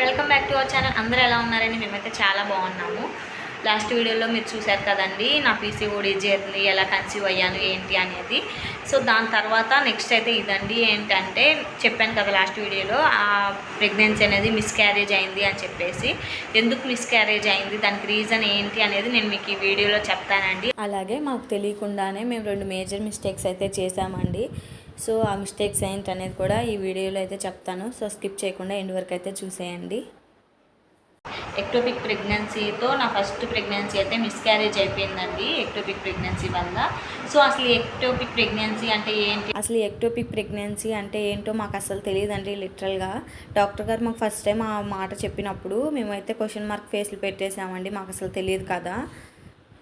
Welcome back to our channel. అందరూ ఎలా ఉన్నారని మేమైతే చాలా బాగున్నాము. లాస్ట్ వీడియోలో మీరు చూశారు కదండి నా పీసీఓడి జర్నీ ఎలా కన్సీవ్ అయ్యాను ఏంటి అనేది. సో దాని తర్వాత నెక్స్ట్ అయితే ఇదండి. ఏంటంటే చెప్పాను కదా లాస్ట్ వీడియోలో ఆ ప్రెగ్నెన్సీ అనేది మిస్క్యారేజ్ అయింది అని చెప్పేసి. ఎందుకు మిస్క్యారేజ్ అయింది? దానికి రీజన్ ఏంటి అనేది నేను మీకు ఈ వీడియోలో చెప్తానండి. అలాగే మాకు తెలియకుండానే మేము రెండు మేజర్ మిస్టేక్స్ అయితే చేశామండి. సో ఆ మిస్టేక్స్ ఏంటి అనేది కూడా ఈ వీడియోలో అయితే చెప్తాను. సో స్కిప్ చేయకుండా ఎండ్ వరకు అయితే చూసేయండి. ఎక్టోపిక్ ప్రెగ్నెన్సీతో నా ఫస్ట్ ప్రెగ్నెన్సీ అయితే మిస్క్యారేజ్ అయిపోయిందండి ఎక్టోపిక్ ప్రెగ్నెన్సీ వల్ల. సో అసలు ఎక్టోపిక్ ప్రెగ్నెన్సీ అంటే ఏంటి? అసలు ఎక్టోపిక్ ప్రెగ్నెన్సీ అంటే ఏంటో మాకు అసలు తెలియదండి లిటరల్గా డాక్టర్ గారు మాకు ఫస్ట్ టైం ఆ మాట చెప్పినప్పుడు మేమైతే క్వశ్చన్ మార్క్ ఫేస్లు పెట్టేసామండి మాకు అసలు తెలియదు కదా.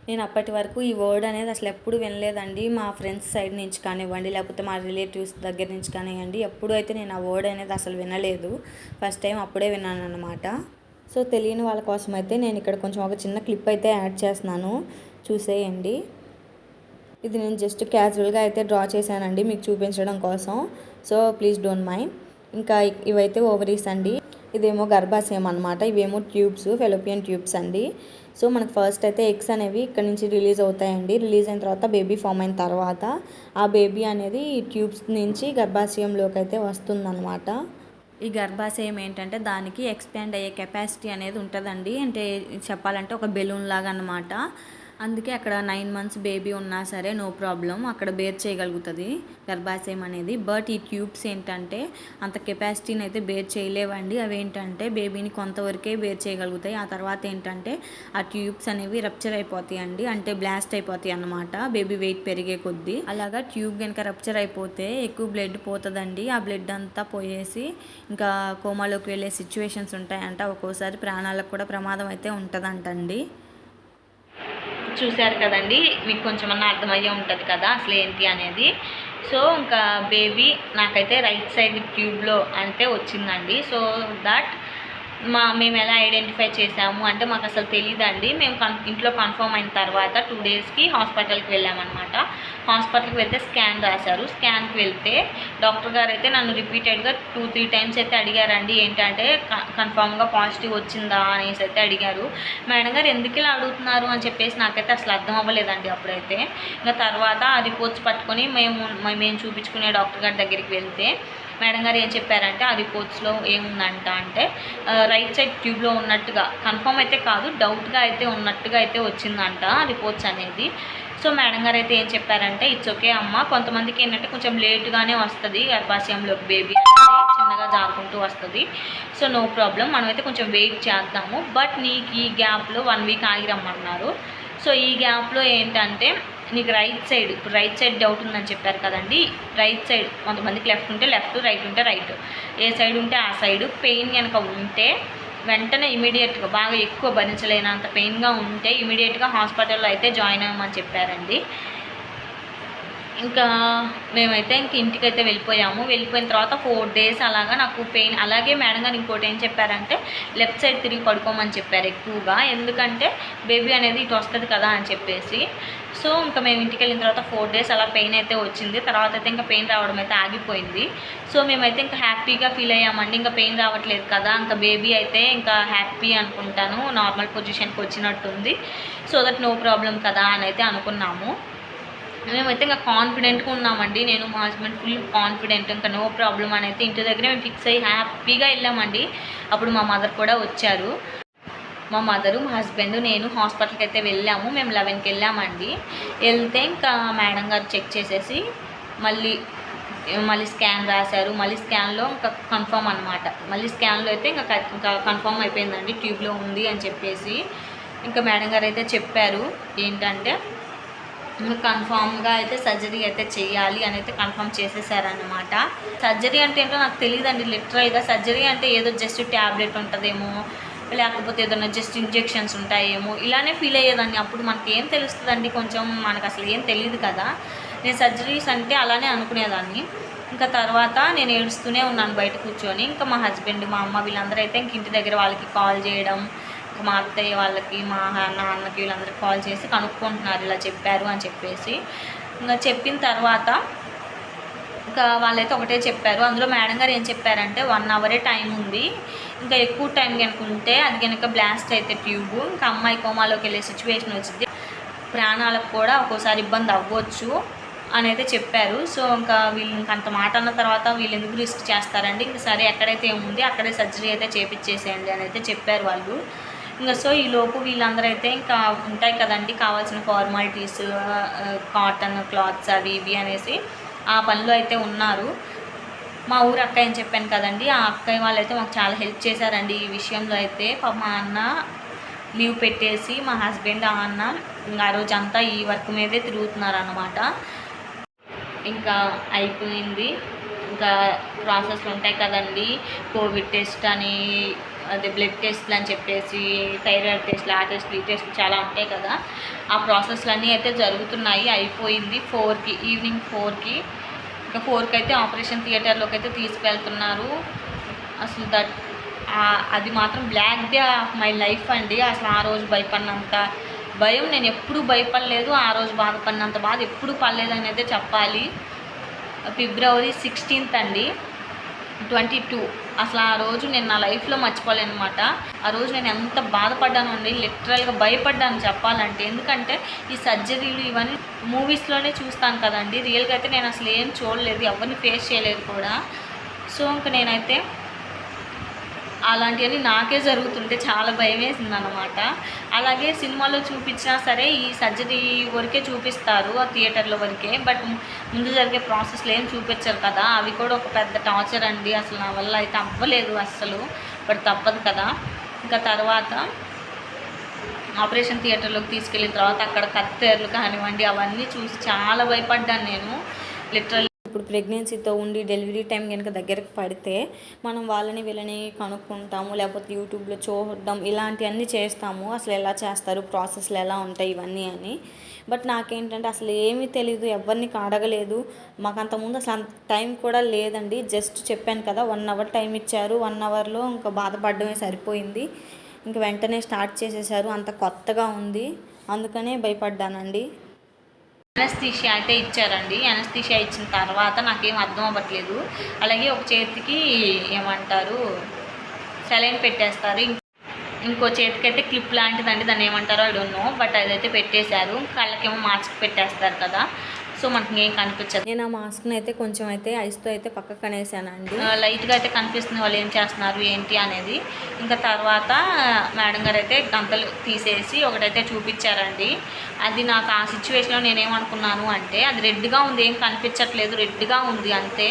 నేను అప్పటి వరకు ఈ వర్డ్ అనేది అసలు ఎప్పుడు వినలేదండి. మా ఫ్రెండ్స్ సైడ్ నుంచి కానివ్వండి లేకపోతే మా రిలేటివ్స్ దగ్గర నుంచి కానివ్వండి ఎప్పుడు అయితే నేను ఆ వర్డ్ అనేది అసలు వినలేదు. ఫస్ట్ టైం అప్పుడే విన్నాను అనమాట సో తెలియని వాళ్ళ కోసం అయితే నేను ఇక్కడ కొంచెం ఒక చిన్న క్లిప్ అయితే యాడ్ చేస్తున్నాను. చూసేయండి. ఇది నేను జస్ట్ క్యాజువల్గా అయితే డ్రా చేశానండి మీకు చూపించడం కోసం. సో ప్లీజ్ డోంట్ మైండ్ ఇంకా ఇవైతే ఓవరీస్ అండి. ఇదేమో గర్భాశయం అనమాట ఇవేమో ట్యూబ్స్ ఫెలోపియన్ ట్యూబ్స్ అండి. సో మనకు ఫస్ట్ అయితే ఎగ్స్ అనేవి ఇక్కడ నుంచి రిలీజ్ అవుతాయండి. రిలీజ్ అయిన తర్వాత బేబీ ఫామ్ అయిన తర్వాత ఆ బేబీ అనేది ఈ ట్యూబ్స్ నుంచి గర్భాశయంలోకి అయితే వస్తుందన్నమాట. ఈ గర్భాశయం ఏంటంటే దానికి ఎక్స్పాండ్ అయ్యే కెపాసిటీ అనేది ఉంటుందండి. అంటే చెప్పాలంటే ఒక బెలూన్ లాగా అన్నమాట అందుకే అక్కడ నైన్ మంత్స్ బేబీ ఉన్నా సరే నో ప్రాబ్లం అక్కడ బేర్ చేయగలుగుతుంది. గర్భాశయం అనేది బట్ ఈ ట్యూబ్స్ ఏంటంటే అంత కెపాసిటీని అయితే బేర్ చేయలేవండి. అవి ఏంటంటే బేబీని కొంతవరకే బేర్ చేయగలుగుతాయి. ఆ తర్వాత ఏంటంటే ఆ ట్యూబ్స్ అనేవి రప్చర్ అయిపోతాయి అండి అంటే బ్లాస్ట్ అయిపోతాయి అన్నమాట. బేబీ వెయిట్ పెరిగే కొద్దీ. అలాగా ట్యూబ్ కనుక రప్చర్ అయిపోతే ఎక్కువ బ్లడ్ పోతుందండి. ఆ బ్లడ్ అంతా పోయేసి ఇంకా కోమాలోకి వెళ్ళే సిచ్యువేషన్స్ ఉంటాయంట. ఒక్కోసారి ప్రాణాలకు కూడా ప్రమాదం అయితే ఉంటుందంటండి. చూశారు కదండి. మీకు కొంచెమన్నా అర్థమయ్యే ఉంటుంది కదా అసలు ఏంటి అనేది. సో ఇంకా బేబీ నాకైతే రైట్ సైడ్ ట్యూబ్లో అయితే వచ్చిందండి. సో దట్ మా మేము ఎలా ఐడెంటిఫై చేసాము అంటే మాకు అసలు తెలియదండి మేము కన్ ఇంట్లో కన్ఫర్మ్ అయిన తర్వాత టూ డేస్కి హాస్పిటల్కి వెళ్ళామన్నమాట. హాస్పిటల్కి వెళ్తే స్కాన్ రాశారు. స్కాన్కి వెళ్తే డాక్టర్ గారు అయితే నన్ను రిపీటెడ్గా టూ త్రీ టైమ్స్ అయితే అడిగారండి. ఏంటంటే కన్ఫామ్గా పాజిటివ్ వచ్చిందా అనేసి అయితే అడిగారు. మేడం గారు ఎందుకు ఇలా అడుగుతున్నారు? అని చెప్పేసి నాకైతే అసలు అర్థం అవ్వలేదండి అప్పుడైతే. ఇంకా తర్వాత ఆ రిపోర్ట్స్ పట్టుకొని మేము మేము చూపించుకునే డాక్టర్ గారి దగ్గరికి వెళ్తే మేడం గారు ఏం చెప్పారంటే ఆ రిపోర్ట్స్లో ఏముందంట అంటే రైట్ సైడ్ ట్యూబ్లో ఉన్నట్టుగా కన్ఫర్మ్ అయితే కాదు డౌట్గా అయితే ఉన్నట్టుగా అయితే వచ్చిందంట రిపోర్ట్స్ అనేది. సో మేడం గారు అయితే ఏం చెప్పారంటే ఇట్స్ ఓకే అమ్మ కొంతమందికి ఏంటంటే కొంచెం లేట్గానే వస్తుంది గర్భాశయంలోకి బేబీ అనేది చిన్నగా జారుకుంటూ వస్తుంది. సో నో ప్రాబ్లం మనమైతే కొంచెం వెయిట్ చేద్దాము బట్ నీకు ఈ గ్యాప్లో వన్ వీక్ ఆగి రమ్మన్నారు సో ఈ గ్యాప్లో ఏంటంటే నీకు రైట్ సైడ్ ఇప్పుడు రైట్ సైడ్ డౌట్ ఉందని చెప్పారు కదండి. రైట్ సైడ్ కొంతమందికి లెఫ్ట్ ఉంటే లెఫ్ట్ రైట్ ఉంటే రైట్ ఏ సైడ్ ఉంటే ఆ సైడ్ పెయిన్ కనుక ఉంటే వెంటనే ఇమీడియట్గా బాగా ఎక్కువ భరించలేనంత పెయిన్గా ఉంటే ఇమీడియట్గా హాస్పిటల్లో అయితే జాయిన్ అవ్వమని చెప్పారండి. ఇంకా మేమైతే ఇంక ఇంటికి అయితే వెళ్ళిపోయాము. వెళ్ళిపోయిన తర్వాత ఫోర్ డేస్ అలాగా నాకు పెయిన్. అలాగే మేడం గారు ఇంకోటి ఏం చెప్పారంటే లెఫ్ట్ సైడ్ తిరిగి పడుకోమని చెప్పారు ఎక్కువగా. ఎందుకంటే బేబీ అనేది ఇటు వస్తుంది కదా అని చెప్పేసి. సో ఇంకా మేము ఇంటికి వెళ్ళిన తర్వాత ఫోర్ డేస్ అలా పెయిన్ అయితే వచ్చింది. తర్వాత అయితే ఇంకా పెయిన్ రావడం అయితే ఆగిపోయింది. సో మేమైతే ఇంకా హ్యాపీగా ఫీల్ అయ్యామండి. ఇంకా పెయిన్ రావట్లేదు కదా. ఇంకా బేబీ అయితే ఇంకా హ్యాపీ అనుకుంటాను. నార్మల్ పొజిషన్కి వచ్చినట్టుంది. సో దట్ నో ప్రాబ్లం కదా అని అయితే అనుకున్నాము. మేమైతే ఇంకా కాన్ఫిడెంట్గా ఉన్నామండి. నేను మా హస్బెండ్ ఫుల్ కాన్ఫిడెంట్ ఇంకా నో ప్రాబ్లం అని అయితే ఇంటి దగ్గరే మేము ఫిక్స్ అయ్యి హ్యాపీగా వెళ్ళామండి. అప్పుడు మా మదర్ కూడా వచ్చారు. మా మదరు మా హస్బెండ్ నేను హాస్పిటల్కి అయితే వెళ్ళాము. మేము లెవెన్కి వెళ్ళామండి. వెళ్తే ఇంకా మేడం గారు చెక్ చేసేసి మళ్ళీ మళ్ళీ స్కాన్ రాశారు. మళ్ళీ స్కాన్లో ఇంకా కన్ఫర్మ్ అనమాట మళ్ళీ స్కాన్లో అయితే ఇంకా క- ఇంకా కన్ఫర్మ్ అయిపోయిందండి. ట్యూబ్లో ఉంది అని చెప్పేసి ఇంకా మేడం గారు అయితే చెప్పారు. ఏంటంటే ఇంకా కన్ఫామ్గా అయితే సర్జరీ అయితే చేయాలి అని అయితే కన్ఫర్మ్ చేసేసారనమాట సర్జరీ అంటే ఏంటో నాకు తెలియదండి లిటరల్గా సర్జరీ అంటే ఏదో జస్ట్ ట్యాబ్లెట్ ఉంటుందేమో లేకపోతే ఏదైనా జస్ట్ ఇంజెక్షన్స్ ఉంటాయేమో ఇలానే ఫీల్ అయ్యేదాన్ని. అప్పుడు మనకి ఏం తెలుస్తుందండి కొంచెం మనకు అసలు ఏం తెలియదు కదా. నేను సర్జరీస్ అంటే అలానే అనుకునేదాన్ని. ఇంకా తర్వాత నేను ఏడుస్తూనే ఉన్నాను బయట కూర్చొని. ఇంకా మా హస్బెండ్ మా అమ్మ వీళ్ళందరూ అయితే ఇంక ఇంటి దగ్గర వాళ్ళకి కాల్ చేయడం మా అత్తయ్య వాళ్ళకి మా నాన్నకి వీళ్ళందరికీ కాల్ చేసి కనుక్కుంటున్నారు ఇలా చెప్పారు అని చెప్పేసి. ఇంకా చెప్పిన తర్వాత ఇంకా వాళ్ళైతే ఒకటే చెప్పారు. అందులో మేడం గారు ఏం చెప్పారంటే వన్ అవరే టైం ఉంది. ఇంకా ఎక్కువ టైం కనుక ఉంటే అది కనుక బ్లాస్ట్ అయితే ట్యూబ్ ఇంకా అమ్మాయి కోమాలోకి వెళ్ళే సిచ్యువేషన్ వచ్చింది ప్రాణాలకు కూడా ఒక్కోసారి ఇబ్బంది అవ్వచ్చు అని అయితే చెప్పారు. సో ఇంకా వీళ్ళు ఇంక అంత మాట అన్న తర్వాత వీళ్ళు ఎందుకు రిస్క్ చేస్తారండి? ఇంక సరే ఎక్కడైతే ఏముంది అక్కడే సర్జరీ అయితే చేపించేసేయండి అని అయితే చెప్పారు వాళ్ళు. ఇంకా సో ఈ లోపు వీళ్ళందరూ అయితే ఇంకా ఉంటాయి కదండి కావాల్సిన ఫార్మాలిటీస్ కాటన్ క్లాత్స్ అవి ఇవి అనేసి ఆ పనిలో అయితే ఉన్నారు. మా ఊరు అక్క అని చెప్పాను కదండి ఆ అక్కయ్య వాళ్ళు అయితే మాకు చాలా హెల్ప్ చేశారండి ఈ విషయంలో అయితే. పాప మా అన్న లీవ్ పెట్టేసి మా హస్బెండ్ ఆ అన్న ఇంకా ఆ రోజంతా ఈ వర్క్ మీదే తిరుగుతున్నారు అన్నమాట ఇంకా అయిపోయింది. ఇంకా ప్రాసెస్లు ఉంటాయి కదండి కోవిడ్ టెస్ట్ అని అదే బ్లడ్ టెస్ట్లు అని చెప్పేసి థైరాయిడ్ టెస్ట్లు ఆ టెస్ట్లు ఈ టెస్ట్లు చాలా ఉంటాయి కదా. ఆ ప్రాసెస్లు అన్నీ అయితే జరుగుతున్నాయి అయిపోయింది ఫోర్కి ఈవినింగ్ ఫోర్కి. ఇంకా ఫోర్కి అయితే ఆపరేషన్ థియేటర్లోకి అయితే తీసుకెళ్తున్నారు. అసలు దట్ అది మాత్రం black day of my life అండి. అసలు ఆ రోజు భయపడినంత భయం. నేను ఎప్పుడూ భయపడలేదు ఆ రోజు బాధపడినంత బాధ ఎప్పుడు పడలేదని అయితే చెప్పాలి. ఫిబ్రవరి సిక్స్టీన్త్ అండి. Twenty two. అసలు ఆ రోజు నేను నా లైఫ్లో మర్చిపోలేను అనమాట ఆ రోజు నేను ఎంత బాధపడ్డాను అండి లిటరల్గా భయపడ్డాను చెప్పాలంటే. ఎందుకంటే ఈ సర్జరీలు ఇవన్నీ మూవీస్లోనే చూస్తాను కదండి. రియల్గా అయితే నేను అసలు ఏం చూడలేదు ఎవరిని ఫేస్ చేయలేదు కూడా. సో ఇంక నేనైతే అలాంటివన్నీ నాకే జరుగుతుంటే చాలా భయం వేసింది అనమాట అలాగే సినిమాలో చూపించినా సరే ఈ సర్జరీ వరకే చూపిస్తారు ఆ థియేటర్లో వరకే. బట్ ముందు జరిగే ప్రాసెస్లో ఏం చూపించరు కదా అవి కూడా ఒక పెద్ద టార్చర్ అండి. అసలు నా వల్ల అయితే అవ్వలేదు అస్సలు బట్ తప్పదు కదా. ఇంకా తర్వాత ఆపరేషన్ థియేటర్లోకి తీసుకెళ్ళిన తర్వాత అక్కడ కత్తేర్లు కానివ్వండి అవన్నీ చూసి చాలా భయపడ్డాను నేను. లిటరల్ ఇప్పుడు ప్రెగ్నెన్సీతో ఉండి డెలివరీ టైం కనుక దగ్గరకు పడితే మనం వాళ్ళని వీళ్ళని కనుక్కుంటాము లేకపోతే యూట్యూబ్లో చూడడం ఇలాంటివన్నీ చేస్తాము. అసలు ఎలా చేస్తారు ప్రాసెస్లు ఎలా ఉంటాయి ఇవన్నీ అని. బట్ నాకేంటంటే అసలు ఏమీ తెలియదు ఎవరిని అడగలేదు. మాకు అంతకుముందు అసలు అంత టైం కూడా లేదండి. జస్ట్ చెప్పాను కదా వన్ అవర్ టైం ఇచ్చారు. వన్ అవర్లో ఇంకా బాధపడడమే సరిపోయింది. ఇంక వెంటనే స్టార్ట్ చేసేసారు. అంత కొత్తగా ఉంది. అందుకనే భయపడ్డానండి. ఎనస్థీషియా అయితే ఇచ్చారండి. ఎనస్థిషియా ఇచ్చిన తర్వాత నాకేం అర్థం అవ్వట్లేదు. అలాగే ఒక చేతికి ఏమంటారు సెలైన్ పెట్టేస్తారు. ఇంకో చేతికి అయితే క్లిప్ లాంటిదండి. దాన్ని ఏమంటారో ఐ బట్ అదైతే పెట్టేశారు. కళ్ళకేమో మాస్క్ పెట్టేస్తారు కదా. సో మనకి ఏం కనిపించదు. నేను ఆ మాస్క్ని అయితే కొంచెం అయితే ఐస్తో అయితే పక్కకు కనేసానండి. లైట్గా అయితే కనిపిస్తుంది వాళ్ళు ఏం చేస్తున్నారు ఏంటి అనేది. ఇంకా తర్వాత మేడం గారు అయితే గంతలు తీసేసి ఒకటైతే చూపించారండి. అది నాకు ఆ సిచ్యువేషన్లో నేనేమనుకున్నాను అంటే అది రెడ్గా ఉంది ఏం కనిపించట్లేదు రెడ్గా ఉంది అంతే.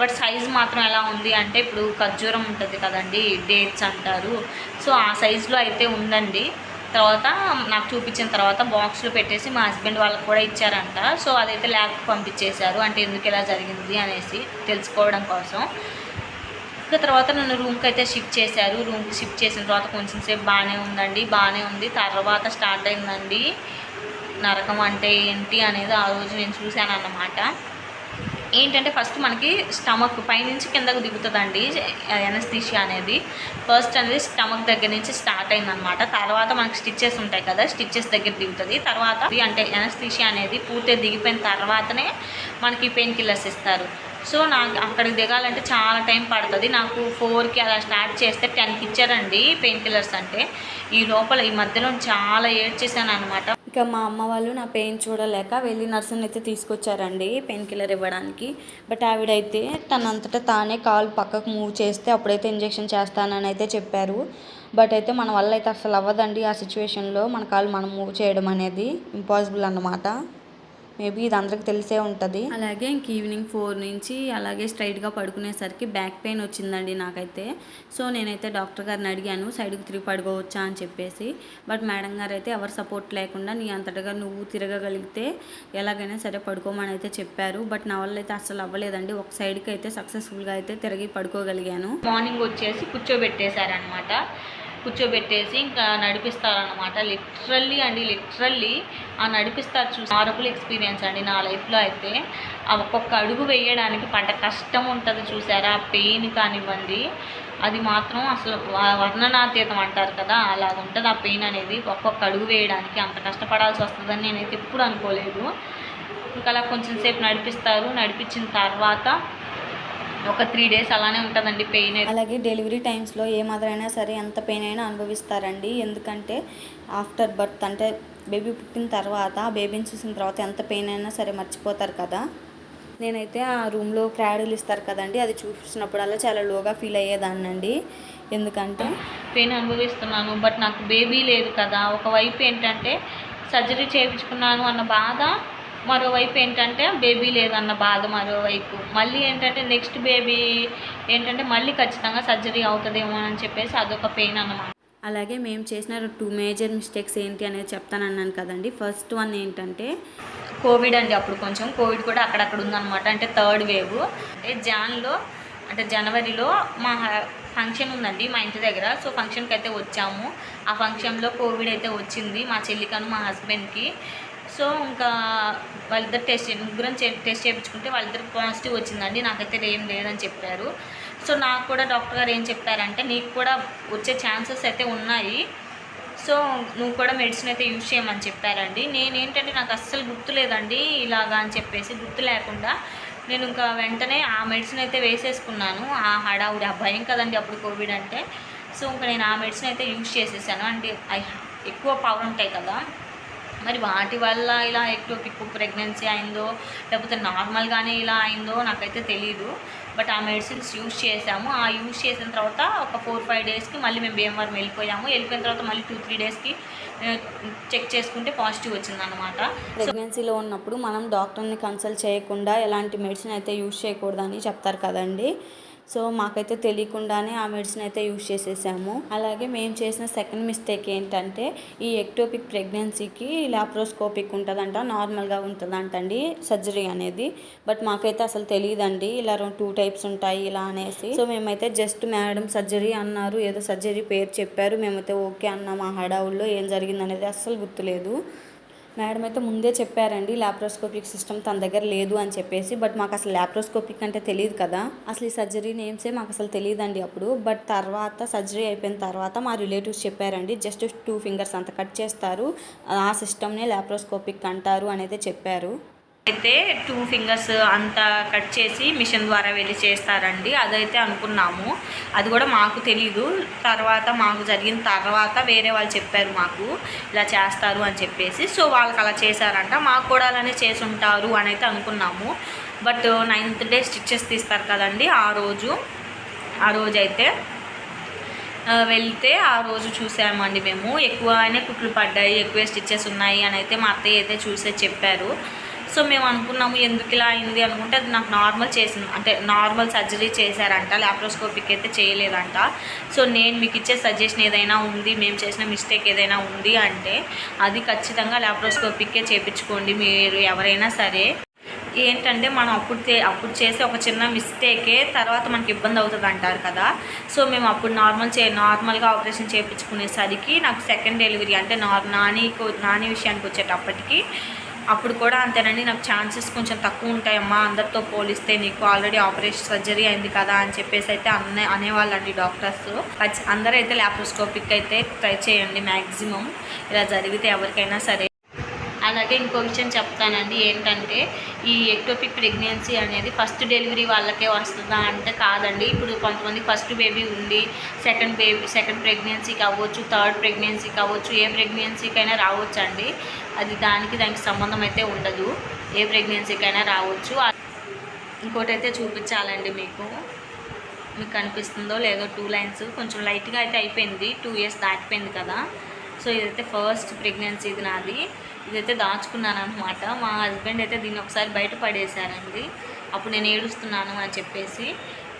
బట్ సైజ్ మాత్రం ఎలా ఉంది అంటే ఇప్పుడు ఖర్జూరం ఉంటుంది కదండి డేట్స్ అంటారు. సో ఆ సైజులో అయితే ఉందండి. తర్వాత నాకు చూపించిన తర్వాత బాక్స్లో పెట్టేసి మా హస్బెండ్ వాళ్ళకి కూడా ఇచ్చారంట. సో అదైతే ల్యాబ్కి పంపించేశారు. అంటే ఎందుకు ఇలా జరిగింది అనేసి తెలుసుకోవడం కోసం. ఇంకా తర్వాత నన్ను రూమ్కి అయితే షిఫ్ట్ చేశారు. రూమ్కి షిఫ్ట్ చేసిన తర్వాత కొంచెం సేపు బాగానే ఉందండి. బాగానే ఉంది. తర్వాత స్టార్ట్ అయిందండి. నరకం అంటే ఏంటి అనేది ఆ రోజు నేను చూశాను అన్నమాట ఏంటంటే ఫస్ట్ మనకి స్టమక్ పైనుంచి కిందకు దిగుతుందండి ఎనస్థీషియా అనేది. ఫస్ట్ అనేది స్టమక్ దగ్గర నుంచి స్టార్ట్ అయిందనమాట తర్వాత మనకి స్టిచ్చెస్ ఉంటాయి కదా స్టిచ్చెస్ దగ్గర దిగుతుంది. తర్వాత అంటే ఎనస్థీషియా అనేది పూర్తిగా దిగిపోయిన తర్వాతనే మనకి పెయిన్ కిల్లర్స్ ఇస్తారు. సో నాకు అక్కడికి దిగాలంటే చాలా టైం పడుతుంది. నాకు ఫోర్కి అలా స్టార్ట్ చేస్తే టెన్కి ఇచ్చారండి పెయిన్ కిల్లర్స్ అంటే. ఈ లోపల ఈ మధ్యలో చాలా ఏడ్ చేశాను అనమాట ఇక మా అమ్మ వాళ్ళు నా పెయిన్ చూడలేక వెళ్ళి నర్సుని అయితే తీసుకొచ్చారండి పెయిన్ కిల్లర్ ఇవ్వడానికి. బట్ ఆవిడైతే తనంతటా తానే కాలు పక్కకు మూవ్ చేస్తే అప్పుడైతే ఇంజెక్షన్ చేస్తానని అయితే చెప్పారు. బట్ అయితే మన వల్ల అయితే అసలు అవ్వదండి ఆ సిచ్యువేషన్లో మన కాలు మనం మూవ్ చేయడం అనేది ఇంపాసిబుల్ అన్నమాట. మేబీ ఇది అందరికి తెలిసే ఉంటుంది. అలాగే ఇంక ఈవినింగ్ ఫోర్ నుంచి అలాగే స్ట్రైట్గా పడుకునేసరికి బ్యాక్ పెయిన్ వచ్చిందండి నాకైతే. సో నేనైతే డాక్టర్ గారిని అడిగాను సైడ్కి తిరిగి పడుకోవచ్చా? అని చెప్పేసి. బట్ మేడం గారు అయితే ఎవరు సపోర్ట్ లేకుండా నీ అంతటగా నువ్వు తిరగగలిగితే ఎలాగైనా సరే పడుకోమని అయితే చెప్పారు. బట్ నా వల్ల అయితే అసలు అవ్వలేదండి. ఒక సైడ్కి అయితే సక్సెస్ఫుల్గా అయితే తిరిగి పడుకోగలిగాను. మార్నింగ్ వచ్చేసి కూర్చోబెట్టేశారనమాట కూర్చోబెట్టేసి ఇంకా నడిపిస్తారనమాట లిటరల్లీ అండి లిటరల్లీ ఆ నడిపిస్తారు చూసి హారబుల్ ఎక్స్పీరియన్స్ అండి నా లైఫ్లో అయితే. ఆ ఒక్కొక్క అడుగు వేయడానికి పంట కష్టం ఉంటుంది చూసారా? ఆ పెయిన్ కానివ్వండి అది మాత్రం అసలు వర్ణనాతీతం అంటారు కదా అలా ఉంటుంది ఆ పెయిన్ అనేది. ఒక్కొక్క అడుగు వేయడానికి అంత కష్టపడాల్సి వస్తుందని నేనైతే ఎప్పుడు అనుకోలేదు. ఇంకా అలా కొంచెం సేపు నడిపిస్తారు. నడిపించిన తర్వాత ఒక త్రీ డేస్ అలానే ఉంటుందండి పెయిన్ అలాగే డెలివరీ టైమ్స్లో ఏ మదర్ అయినా సరే ఎంత పెయిన్ అయినా అనుభవిస్తారండి. ఎందుకంటే ఆఫ్టర్ బర్త్ అంటే బేబీ పుట్టిన తర్వాత బేబీని చూసిన తర్వాత ఎంత పెయిన్ అయినా సరే మర్చిపోతారు కదా. నేనైతే ఆ రూమ్లో క్రాడులు ఇస్తారు కదండి అది చూసినప్పుడల్లా చాలా లోగా ఫీల్ అయ్యేదాన్నండి. ఎందుకంటే పెయిన్ అనుభవిస్తున్నాను బట్ నాకు బేబీ లేదు కదా. ఒకవైపు ఏంటంటే సర్జరీ చేయించుకున్నాను అన్న బాధ మరోవైపు ఏంటంటే బేబీ లేదన్న బాధ మరోవైపు. మళ్ళీ ఏంటంటే నెక్స్ట్ బేబీ ఏంటంటే మళ్ళీ ఖచ్చితంగా సర్జరీ అవుతుందేమో అని చెప్పేసి అదొక పెయిన్ అన్నమాట. అలాగే మేము చేసిన టూ మేజర్ మిస్టేక్స్ ఏంటి అనేది చెప్తానన్నాను కదండి. ఫస్ట్ వన్ ఏంటంటే కోవిడ్ అండి అప్పుడు కొంచెం. కోవిడ్ కూడా అక్కడక్కడ ఉందన్నమాట. అంటే థర్డ్ వేవ్. అంటే జాన్లో అంటే జనవరిలో మా ఫంక్షన్ ఉందండి మా ఇంటి దగ్గర. సో ఫంక్షన్కి అయితే వచ్చాము. ఆ ఫంక్షన్లో కోవిడ్ అయితే వచ్చింది మా చెల్లికను మా హస్బెండ్కి. సో ఇంకా వాళ్ళిద్దరు టెస్ట్ ముగ్గురం టెస్ట్ చేయించుకుంటే వాళ్ళిద్దరు పాజిటివ్ వచ్చిందండి. నాకైతే ఏం లేదని చెప్పారు. సో నాకు కూడా డాక్టర్ గారు ఏం చెప్పారంటే నీకు కూడా వచ్చే ఛాన్సెస్ అయితే ఉన్నాయి. సో నువ్వు కూడా మెడిసిన్ అయితే యూజ్ చేయమని చెప్పారండి. నేనేంటంటే నాకు అస్సలు గుర్తులేదండి ఇలాగా అని చెప్పేసి గుర్తు లేకుండా నేను ఇంకా వెంటనే ఆ మెడిసిన్ అయితే వేసేసుకున్నాను. ఆ హడావుడి ఆ భయం కదండి అప్పుడు కోవిడ్ అంటే. సో ఇంకా నేను ఆ మెడిసిన్ అయితే యూజ్ చేసేసాను. అంటే ఎక్కువ పవర్ ఉంటాయి కదా. మరి వాటి వల్ల ఇలా ఎక్టోపిక్ ప్రెగ్నెన్సీ అయిందో లేకపోతే నార్మల్గానే ఇలా అయిందో నాకైతే తెలియదు బట్ ఆ మెడిసిన్స్ యూజ్ చేసాము ఆ యూజ్ చేసిన తర్వాత ఒక ఫోర్ ఫైవ్ డేస్కి మళ్ళీ మేము భీమవరం వెళ్ళిపోయాము. వెళ్ళిపోయిన తర్వాత మళ్ళీ టూ త్రీ డేస్కి చెక్ చేసుకుంటే పాజిటివ్ వచ్చిందన్నమాట. ప్రెగ్నెన్సీలో ఉన్నప్పుడు మనం డాక్టర్ని కన్సల్ట్ చేయకుండా ఎలాంటి మెడిసిన్ అయితే యూజ్ చేయకూడదని చెప్తారు కదండి. సో మాకైతే తెలియకుండానే ఆ మెడిసిన్ అయితే యూజ్ చేసేసాము. అలాగే మేము చేసిన సెకండ్ మిస్టేక్ ఏంటంటే ఈ ఎక్టోపిక్ ప్రెగ్నెన్సీకి లాప్రోస్కోపిక్ ఉంటుందంట నార్మల్గా ఉంటుందంటండి సర్జరీ అనేది. బట్ మాకైతే అసలు తెలియదండి ఇలా టూ టైప్స్ ఉంటాయి ఇలా అనేసి. సో మేమైతే జస్ట్ మేడం సర్జరీ అన్నారు ఏదో సర్జరీ పేరు చెప్పారు మేమైతే ఓకే అన్నాం ఆ హడావుల్లో ఏం జరిగిందనేది అస్సలు గుర్తులేదు. మేడం అయితే ముందే చెప్పారండి లాప్రోస్కోపిక్ సిస్టమ్ తన దగ్గర లేదు అని చెప్పేసి బట్ మాకు అసలు లాప్రోస్కోపిక్ అంటే తెలియదు కదా. అసలు ఈ సర్జరీ నేమ్సే మాకు అసలు తెలియదండి అప్పుడు బట్ తర్వాత సర్జరీ అయిపోయిన తర్వాత మా రిలేటివ్స్ చెప్పారండి జస్ట్ టూ ఫింగర్స్ అంత కట్ చేస్తారు ఆ సిస్టమ్నే లాప్రోస్కోపిక్ అంటారు అనేది చెప్పారు. అయితే టూ ఫింగర్స్ అంతా కట్ చేసి మిషన్ ద్వారా వెళ్ళి చేస్తారండి. అదైతే అనుకున్నాము. అది కూడా మాకు తెలీదు. తర్వాత మాకు జరిగిన తర్వాత వేరే వాళ్ళు చెప్పారు మాకు ఇలా చేస్తారు అని చెప్పేసి. సో వాళ్ళకి అలా చేశారంట. మాకు కూడా అలానే చేసి ఉంటారు అని అయితే అనుకున్నాము. బట్ నైన్త్ డే స్టిచ్చెస్ తీస్తారు కదండి ఆ రోజు. ఆ రోజు అయితే వెళ్తే ఆ రోజు చూసామండి మేము. ఎక్కువనే కుట్లు పడ్డాయి ఎక్కువ స్టిచ్చెస్ ఉన్నాయి అని అయితే మా అత్తయ్య అయితే చూసే చెప్పారు. సో మేము అనుకున్నాము ఎందుకు ఇలా అయింది అనుకుంటే అది నాకు నార్మల్ చేసింది. అంటే నార్మల్ సర్జరీ చేశారంట లాప్రోస్కోపిక్ అయితే చేయలేదంట. సో నేను మీకు ఇచ్చే సజెషన్ ఏదైనా ఉంది మేము చేసిన మిస్టేక్ ఏదైనా ఉంది అంటే అది ఖచ్చితంగా లాప్రోస్కోపిక్కే చేయించుకోండి మీరు ఎవరైనా సరే. ఏంటంటే మనం అప్పుడు అప్పుడు చేసే ఒక చిన్న మిస్టేకే తర్వాత మనకి ఇబ్బంది అవుతుంది అంటారు కదా. సో మేము అప్పుడు నార్మల్ చే నార్మల్గా ఆపరేషన్ చేయించుకునేసరికి నాకు సెకండ్ డెలివరీ అంటే నా నాని విషయానికి వచ్చేటప్పటికి అప్పుడు కూడా అంతేనండి నాకు ఛాన్సెస్ కొంచెం తక్కువ ఉంటాయమ్మా అందరితో పోలిస్తే నీకు ఆల్రెడీ ఆపరేషన్ సర్జరీ అయింది కదా అని చెప్పేసి అయితే అనే అనేవాళ్ళండి డాక్టర్స్. అందరూ అయితే ల్యాప్రోస్కోపిక్ అయితే ట్రై చేయండి మ్యాక్సిమం ఇలా జరిగితే ఎవరికైనా సరే. అలాగే ఇంకో విషయం చెప్తానండి. ఏంటంటే ఈ ఎక్టోపిక్ ప్రెగ్నెన్సీ అనేది ఫస్ట్ డెలివరీ వాళ్ళకే వస్తుందా అంటే కాదండి. ఇప్పుడు కొంతమంది ఫస్ట్ బేబీ ఉండి సెకండ్ బేబీ సెకండ్ ప్రెగ్నెన్సీకి అవ్వచ్చు థర్డ్ ప్రెగ్నెన్సీకి కావచ్చు ఏ ప్రెగ్నెన్సీకైనా రావచ్చు అండి అది దానికి దానికి సంబంధం అయితే ఉండదు. ఏ ప్రెగ్నెన్సీకైనా రావచ్చు. ఇంకోటి అయితే చూపించాలండి మీకు. మీకు కనిపిస్తుందో లేదో టూ లైన్స్ కొంచెం లైట్గా అయితే అయిపోయింది. టూ ఇయర్స్ దాటిపోయింది కదా. సో ఇదైతే ఫస్ట్ ప్రెగ్నెన్సీ ఇది నాది. ఇదైతే దాచుకున్నాను అనమాట మా హస్బెండ్ అయితే దీన్ని ఒకసారి బయట పడేశారండి. అప్పుడు నేను ఏడుస్తున్నాను అని చెప్పేసి.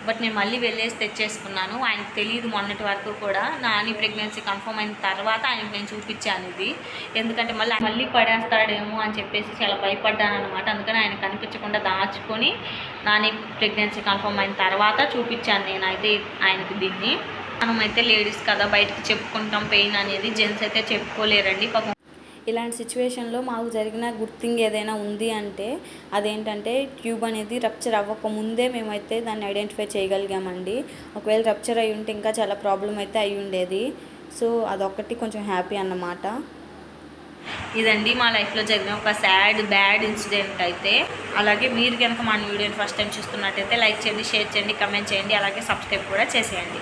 బట్ నేను మళ్ళీ వెళ్ళేసి తెచ్చేసుకున్నాను. ఆయనకు తెలియదు మొన్నటి వరకు కూడా. నాని ప్రెగ్నెన్సీ కన్ఫర్మ్ అయిన తర్వాత ఆయనకు నేను చూపించాను ఇది. ఎందుకంటే మళ్ళీ మళ్ళీ పడేస్తాడేమో అని చెప్పేసి చాలా భయపడ్డాను అనమాట అందుకని ఆయన కనిపించకుండా దాచుకొని నాని ప్రెగ్నెన్సీ కన్ఫర్మ్ అయిన తర్వాత చూపించాను నేను అయితే ఆయనకి దీన్ని. మనం అయితే లేడీస్ కదా బయటకు చెప్పుకుంటాం పెయిన్ అనేది. జెంట్స్ అయితే చెప్పుకోలేరండి పాపం. ఇలాంటి సిచ్యువేషన్లో మాకు జరిగిన గుడ్ థింగ్ ఏదైనా ఉంది అంటే అదేంటంటే ట్యూబ్ అనేది రప్చర్ అవ్వక ముందే మేమైతే దాన్ని ఐడెంటిఫై చేయగలిగామండి. ఒకవేళ రప్చర్ అయి ఉంటే ఇంకా చాలా ప్రాబ్లం అయితే అయి ఉండేది. సో అదొక్కటి కొంచెం హ్యాపీ అన్నమాట. ఇదండి మా లైఫ్లో జరిగిన ఒక సాడ్ బ్యాడ్ ఇన్సిడెంట్ అయితే. అలాగే మీరు కనుక మా వీడియోని ఫస్ట్ టైం చూస్తున్నట్టయితే లైక్ చేయండి షేర్ చేయండి కమెంట్ చేయండి అలాగే సబ్స్క్రైబ్ కూడా చేసేయండి.